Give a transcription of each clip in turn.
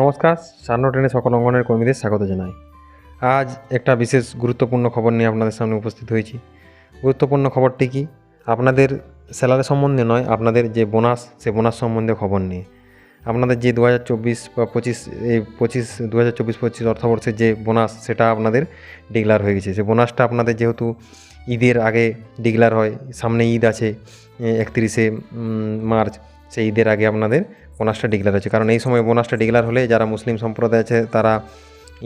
নমস্কার, সান্ন ট্রেনে সকল অঙ্গনের কর্মীদের স্বাগত জানাই। আজ একটা বিশেষ গুরুত্বপূর্ণ খবর নিয়ে আপনাদের সামনে উপস্থিত হয়েছি। গুরুত্বপূর্ণ খবরটি কি? আপনাদের স্যালারি সম্বন্ধে নয়, আপনাদের যে বোনাস সে বোনাস সম্বন্ধে খবর নিয়ে। আপনাদের যে দু হাজার চব্বিশ বা পঁচিশ, এই পঁচিশ দু হাজার চব্বিশ, পঁচিশ অর্থবর্ষের যে বোনাস সেটা আপনাদের ডিক্লার হয়ে গেছে। সে বোনাসটা আপনাদের যেহেতু ঈদের আগে ডিক্লার হয়, সামনে ঈদ আছে একত্রিশে মার্চ সেই ঈদের আগে আপনাদের বোনাসটা ডিক্লার আছে কারণ এই সময় বোনাসটা ডিক্লার হলে যারা মুসলিম সম্প্রদায় আছে, তারা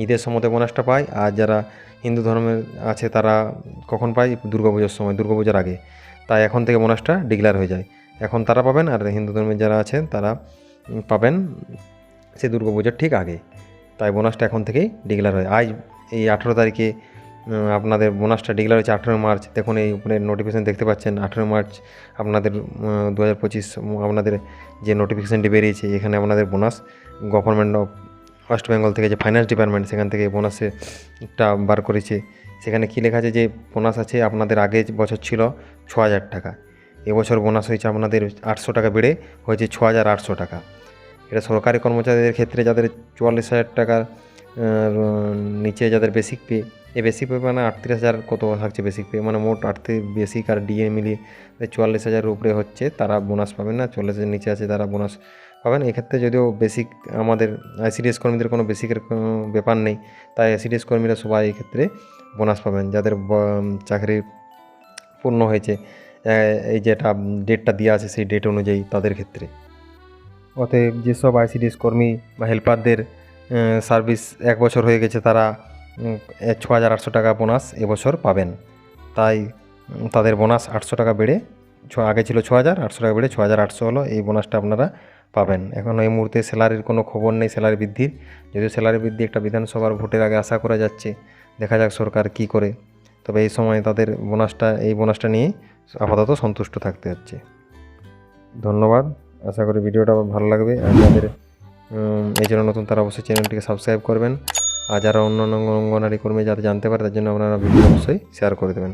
ঈদের সময়তে বোনাসটা পায়। আর যারা হিন্দু ধর্মের আছে, তারা কখন পায়? দুর্গাপুজোর সময়, দুর্গাপূজার আগে। তাই এখন থেকে বোনাসটা ডিক্লার হয়ে যায়। এখন তারা পাবেন, আর হিন্দু ধর্মের যারা আছেন তারা পাবেন সে দুর্গাপূজার ঠিক আগে। তাই বোনাসটা এখন থেকেই ডিক্লার হয়। আজ এই আঠেরো তারিখে আপনাদের বোনাসটা ডিক্লার হয়েছে আঠেরো মার্চ। দেখুন, এই উপরে নোটিফিকেশান দেখতে পাচ্ছেন আঠেরো মার্চ আপনাদের দু হাজার পঁচিশ আপনাদের যে নোটিফিকেশানটি বেরিয়েছে, এখানে আপনাদের bonus government of West Bengal থেকে যে ফাইন্যান্স ডিপার্টমেন্ট সেখান থেকে বোনাসেরটা বার করেছে। সেখানে কী লেখা আছে? যে বোনাস আছে আপনাদের আগে বছর ছিল ছ হাজার টাকা। এবছর বোনাস হয়েছে আপনাদের আটশো টাকা বেড়ে হয়েছে ছ হাজার আটশো টাকা। এটা সরকারি কর্মচারীদের ক্ষেত্রে যাদের চুয়াল্লিশ হাজার টাকার নিচে যাদের বেসিক পে এই বেসিক পে মানে আটত্রিশ হাজার কত থাকছে বেসিক পে মানে মোট আটত্রিশ বেসিক আর ডিএ মিলিয়ে চুয়াল্লিশ হাজারের উপরে হচ্ছে, তারা বোনাস পাবেন না। চল্লিশ হাজার নিচে আছে, তারা বোনাস পাবেন এক্ষেত্রে যদিও বেসিক আমাদের আইসিডিএস কর্মীদের কোনো বেসিকের ব্যাপার নেই, তাই আইসিডিএস কর্মীরা সবাই এক্ষেত্রে বোনাস পাবেন। যাদের চাকরি পূর্ণ হয়েছে এই যেটা ডেটটা দেওয়া আছে, সেই ডেট অনুযায়ী তাদের ক্ষেত্রে। অতএব যেসব আইসিডিএস কর্মী বা হেল্পারদের সার্ভিস এক বছর হয়ে গেছে, তারা ছ হাজার আটশো টাকা বোনাস এবছর পাবেন। তাই তাদের বোনাস আটশো টাকা বেড়ে ছ, আগে ছিল ছ হাজার, আটশো টাকা বেড়ে ছ হাজার আটশো হলো এই বোনাসটা আপনারা পাবেন। এখন এই মুহূর্তে স্যালারির কোনো খবর নেই স্যালারি বৃদ্ধির। যদিও স্যালারি বৃদ্ধি একটা বিধানসভার ভোটের আগে আশা করা যাচ্ছে, দেখা যাক সরকার কি করে। তবে এই সময় তাদের বোনাসটা, এই বোনাসটা নিয়ে আপাতত সন্তুষ্ট থাকতে হচ্ছে। ধন্যবাদ। আশা করি ভিডিওটা ভালো লাগবে। আর যাদের এই জন্য নতুন তারা অবশ্যই চ্যানেলটিকে সাবস্ক্রাইব করবেন। আর যারা অন্যান্য অঙ্গনারী কর্মী যারা জানতে পারে তার জন্য আপনারা ভিডিও অবশ্যই শেয়ার করে দেবেন।